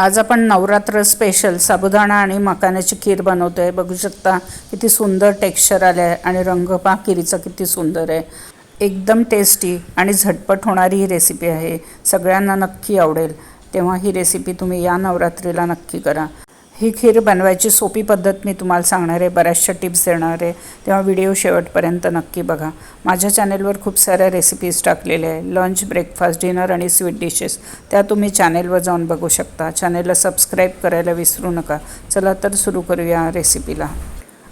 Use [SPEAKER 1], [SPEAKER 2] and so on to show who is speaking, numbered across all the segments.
[SPEAKER 1] आज आपण नवरात्र स्पेशल साबुदाणा आणि मकानाची खीर बनवतोय. बघू शकता किती सुंदर टेक्स्चर आलं आहे आणि रंग पहा खिरीचा किती सुंदर आहे. एकदम टेस्टी आणि झटपट होणारी ही रेसिपी आहे. सगळ्यांना नक्की आवडेल. तेव्हा ही रेसिपी तुम्ही या नवरात्रीला नक्की करा. ही खीर बनवायची सोपी पद्धत मी तुम्हाला सांगणार आहे बऱ्याचशा टिप्स देणार आहे. तेव्हा व्हिडिओ शेवटपर्यंत नक्की बघा. माझ्या चॅनेलवर खूप साऱ्या रेसिपीज टाकलेल्या आहे लंच ब्रेकफास्ट डिनर आणि स्वीट डिशेस त्या तुम्ही चॅनेलवर जाऊन बघू शकता. चॅनेलला सबस्क्राईब करायला विसरू नका. चला तर सुरू करूया रेसिपीला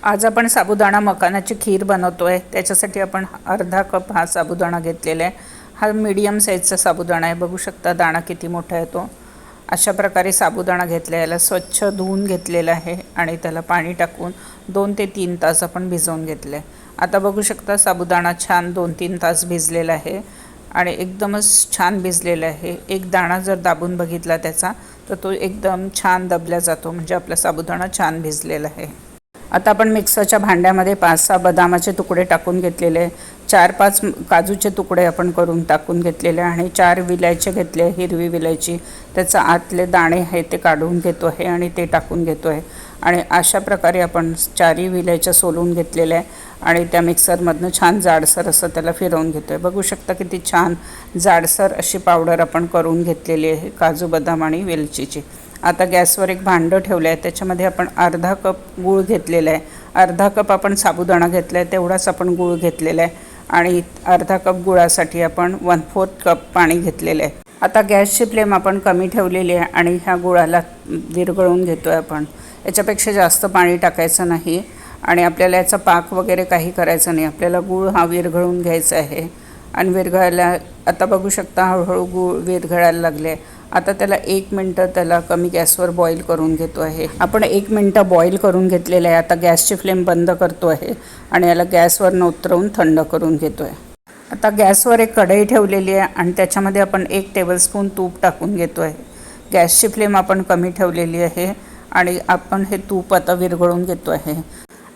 [SPEAKER 1] आज आपण साबुदाणा मकानाची खीर बनवतो आहे त्याच्यासाठी आपण अर्धा कप हा साबुदाणा घेतलेला आहे. हा मीडियम साईजचा साबुदाणा आहे. बघू शकता दाणा किती मोठा आहे तो. अशा प्रकारे साबुदाणा घेतला याला स्वच्छ धुवून घेतलेला आहे आणि त्याला पाणी टाकून दोन ते तीन तास आपण भिजवून घेतलं. आहे आता बघू शकता साबुदाणा छान दोन तीन तास भिजलेला आहे आणि एकदमच छान भिजलेला आहे. एक दाणा जर दाबून बघितला त्याचा तर तो एकदम छान दबला जातो म्हणजे आपला साबुदाणा छान भिजलेला आहे. आता आपण मिक्सरच्या भांड्यामध्ये पाच सहा बदामाचे तुकडे टाकून घेतलेले. चार पाच काजूचे तुकडे आपण करून टाकून घेतलेले आणि चार विलायचे घेतले हिरवी विलायची. त्याचं आतले दाणे आहे ते काढून घेतो आहे आणि ते टाकून घेतो आहे आणि अशा प्रकारे आपण चारही विलायच्या सोलून घेतलेल्या आहे आणि त्या मिक्सरमधनं छान जाडसर असं त्याला फिरवून घेतो आहे बघू शकता किती छान जाडसर अशी पावडर आपण करून घेतलेली आहे काजू बदाम आणि वेलचीची. आता गॅसवर एक भांडं ठेवलं आहे त्याच्यामध्ये आपण अर्धा कप गूळ घेतलेला आहे. अर्धा कप आपण साबुदाणा घेतला आहे तेवढाच आपण गूळ घेतलेला आहे. आणि अर्धा कप गुळासाठी आपण वन फोर्थ कप पाणी घेतलेलं आहे. आता गॅसची फ्लेम आपण कमी ठेवलेली आहे आणि ह्या गुळाला विरघळून घेतो आहे आपण. याच्यापेक्षा जास्त पाणी टाकायचं नाही आणि आपल्याला याचा पाक वगैरे काही करायचं नाही. आपल्याला गूळ हा विरघळून घ्यायचा आहे. आणि विरघळायला आता बघू शकता हळूहळू गूळ विरघळायला लागले आता त्याला एक मिनटं त्याला कमी गॅसवर बॉईल करून घेतो आहे. आपण एक मिनटं बॉईल करून घेतलेलं आहे. आता गॅसची फ्लेम बंद करतो आहे आणि याला गॅसवर उतरवून थंड करून घेतो आहे. आता गॅसवर एक कढई ठेवलेली आहे आणि त्याच्यामध्ये आपण एक टेबलस्पून तूप टाकून घेतो आहे. गॅसची फ्लेम आपण कमी ठेवलेली आहे आणि आपण हे तूप आता विरघळून घेतो आहे.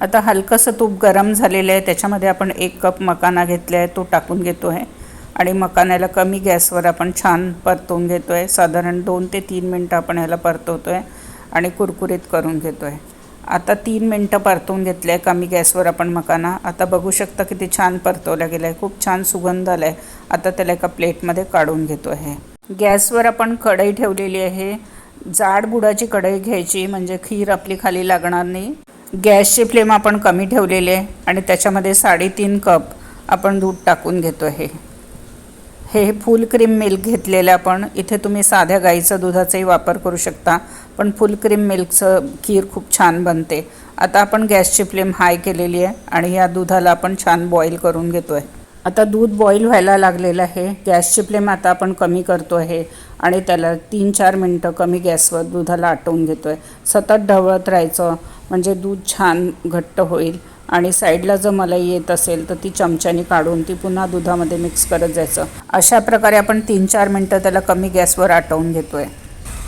[SPEAKER 1] आता हलकंसं तूप गरम झालेलं आहे. त्याच्यामध्ये आपण एक कप मकाना घेतला आहे. तो टाकून घेतो आहे. आणि मकानाला कमी गॅसवर आपण छान परतवून घेतो आहे साधारण दोन ते तीन मिनटं आपण ह्याला परतवतो आहे आणि कुरकुरीत करून घेतो आहे आता तीन मिनटं परतवून घेतले आहे कमी गॅसवर आपण मकाना. आता बघू शकता किती छान परतवला गेला आहे खूप छान सुगंध आला आहे आता त्याला एका प्लेटमध्ये काढून घेतो आहे गॅसवर आपण कढई ठेवलेली आहे. जाड बुडाची कढई घ्यायची म्हणजे खीर आपली खाली लागणार नाही. गॅसची फ्लेम आपण कमी ठेवलेली आहे आणि त्याच्यामध्ये साडेतीन कप आपण दूध टाकून घेतो आहे हे फुल क्रीम मिल्क घेतलेलं आपण. इथे तुम्ही साध्या गाईचं दुधाचाही वापर करू शकता पण फुल क्रीम मिल्कचं खीर खूप छान बनते. आता आपण गॅसची फ्लेम हाय केलेली आहे आणि या दुधाला आपण छान बॉईल करून घेतो आहे आता दूध बॉईल व्हायला लागलेलं आहे. गॅसची फ्लेम आता आपण कमी करतो आहे आणि त्याला तीन चार मिनटं कमी गॅसवर दुधाला आटवून घेतो आहे सतत ढवळत राहायचं म्हणजे दूध छान घट्ट होईल. आणि साईडला जर मलाई येत असेल तर ती चमच्याने काढून ती पुन्हा दुधामध्ये मिक्स करत जायचं. अशा प्रकारे आपण तीन चार मिनटं त्याला कमी गॅसवर आटवून घेतो आहे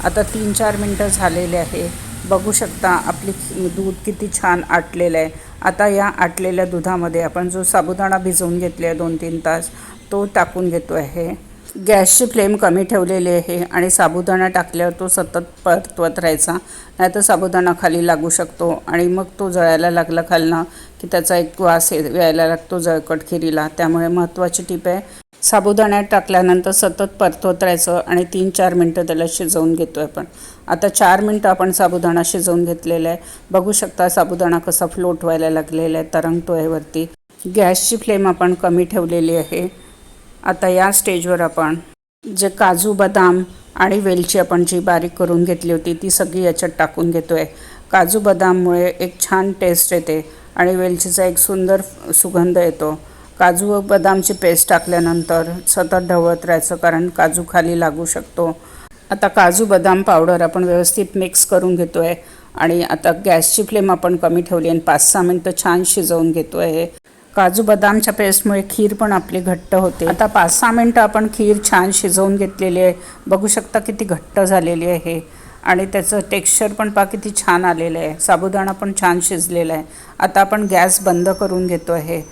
[SPEAKER 1] आता तीन चार मिनटं झालेले आहे. बघू शकता आपली दूध किती छान आटलेलं आहे. आता या आटलेल्या दुधामध्ये आपण जो साबुदाणा भिजवून घेतले आहे दोन तीन तास तो टाकून घेतो आहे गॅसची फ्लेम कमी ठेवलेली आहे आणि साबुदाणा टाकल्यावर तो सतत परतवत राहायचा. नाहीतर साबुदाणा खाली लागू शकतो आणि मग तो जळायला लागला खालनं की त्याचा एक वास यायला लागतो जळकट खिरीला. त्यामुळे महत्त्वाची टीप आहे साबुदाण्यात टाकल्यानंतर सतत परतवत राहायचं आणि तीन चार मिनटं त्याला शिजवून घेतो आहे आपण. आता चार मिनटं आपण साबुदाणा शिजवून घेतलेला आहे. बघू शकता साबुदाणा कसा फ्लोट व्हायला लागलेला आहे तरंगतो आहे वरती. गॅसची फ्लेम आपण कमी ठेवलेली आहे. आता या स्टेजवर आपण जे काजू बदाम आणि वेलची आपण जी बारीक करून घेतली होती ती सगळी याच्यात टाकून घेतो आहे काजू बदाममुळे एक छान टेस्ट येते आणि वेलचीचा एक सुंदर सुगंध येतो. काजू व बदामची पेस्ट टाकल्यानंतर सतत ढवळत राहायचं कारण काजू खाली लागू शकतो. आता काजू बदाम पावडर आपण व्यवस्थित मिक्स करून घेतो आहे आणि आता गॅसची फ्लेम आपण कमी ठेवली आणि पाच सहा मिनटं छान शिजवून घेतो आहे काजू बदामच्या पेस्टमुळे खीर पण आपली घट्ट होते. आता पाच सहा मिनटं आपण खीर छान शिजवून घेतलेली आहे. बघू शकता किती घट्ट झालेली आहे आणि त्याचं टेक्स्चर पण पहा किती छान आलेलं आहे. साबुदाणा पण छान शिजलेला आहे. आता आपण गॅस बंद करून घेतो आहे.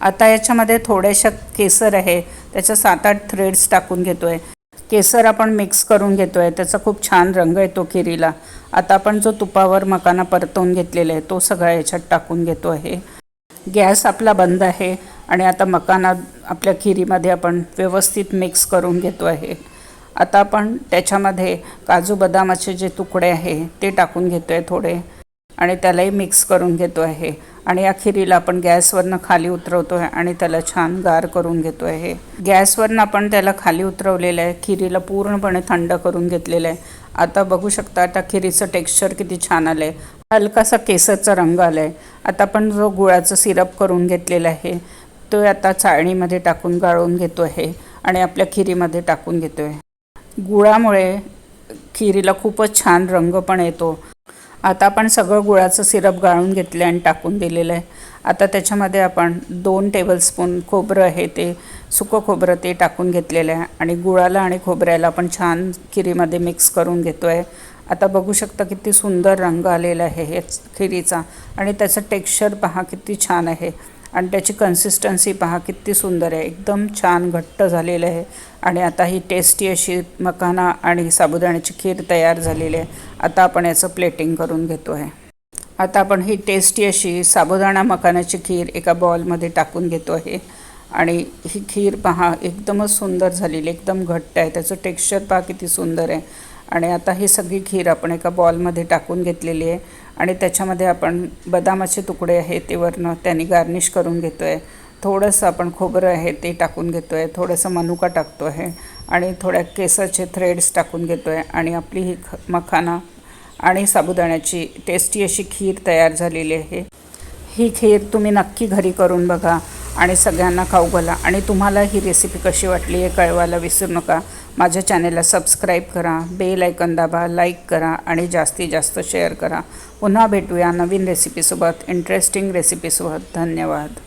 [SPEAKER 1] आता याच्यामध्ये थोड्याशा केसर आहे. त्याच्या सात आठ थ्रेड्स टाकून घेतो आहे केसर आपण मिक्स करून घेतो आहे त्याचा खूप छान रंग येतो खिरीला. आता आपण जो तुपावर मकाना परतवून घेतलेला आहे तो सगळा याच्यात टाकून घेतो आहे. गॅस आपला बंद आहे आणि आता मकाना आपल्या खिरीमध्ये आपण व्यवस्थित मिक्स करून घेतो आहे. आता आपण त्याच्यामध्ये काजू बदामाचे जे तुकडे आहे ते टाकून घेतो आहे थोडे आणि त्यालाही मिक्स करून घेतो आहे. आणि या खिरीला आपण गॅसवरनं खाली उतरवतो आहे आणि त्याला छान गार करून घेतो आहे. गॅसवरनं आपण त्याला खाली उतरवलेलं आहे खिरीला पूर्णपणे थंड करून घेतलेलं आहे. आता बघू शकता आता खिरीचं टेक्स्चर किती छान आलं आहे हलकासा केसरचा रंग आला आहे आता आपण जो गुळाचं सिरप करून घेतलेला आहे तो आता चाळणीमध्ये टाकून गाळून घेतो आहे आणि आपल्या खिरीमध्ये टाकून घेतो आहे. गुळामुळे खिरीला खूपच छान रंग पण येतो. आता आपण सगळं गुळाचं सिरप गाळून घेतलं आणि टाकून दिलेलं आहे. आता त्याच्यामध्ये आपण दोन टेबलस्पून खोबरं आहे ते सुकं खोबरं ते टाकून घेतलेलं आहे. आणि गुळाला आणि खोबऱ्याला आपण छान खिरीमध्ये मिक्स करून घेतो आहे आता बघू शकता किती सुंदर रंग आलेला आहे हे खिरीचा. आणि त्याचं टेक्स्चर पहा किती छान आहे. आणि त्याची कन्सिस्टन्सी पहा किती सुंदर आहे. एकदम छान घट्ट झालेलं आहे. आणि आता ही टेस्टी अशी मखाना आणि साबुदाण्याची खीर तयार झालेली आहे. आता आपण याचं प्लेटिंग करून घेतो आहे आता आपण ही टेस्टी अशी साबुदाणा मखानाची खीर एका बॉलमध्ये टाकून घेतो आहे. आणि ही खीर पहा एकदमच सुंदर झालेली एकदम घट्ट आहे. त्याचं टेक्स्चर पहा किती सुंदर आहे. आणि आता ही सगळी खीर आपण एका बॉलमध्ये टाकून घेतलेली आहे. आणि त्याच्यामध्ये आपण बदामाचे तुकडे आहे ते वरनं त्यांनी गार्निश करून घेतो आहे थोडंसं आपण खोबरं आहे ते टाकून घेतो आहे थोडंसं मनुका टाकतो आहे. आणि थोड्या केसाचे थ्रेड्स टाकून घेतो आहे आणि आपली ही ख मखाना आणि साबुदाण्याची टेस्टी अशी खीर तयार झालेली आहे. ही खीर तुम्ही नक्की घरी करून बघा. आणि सगळ्यांना खाऊ घाला. आणि तुम्हाला ही रेसिपी कशी वाटली हे कळवायला विसरू नका. माझ्या चॅनेलला सबस्क्राईब करा बेल ऐकन दाबा लाईक करा आणि जास्तीत जास्त शेअर करा. पुन्हा भेटूया नवीन रेसिपीसोबत इंटरेस्टिंग रेसिपीसोबत धन्यवाद.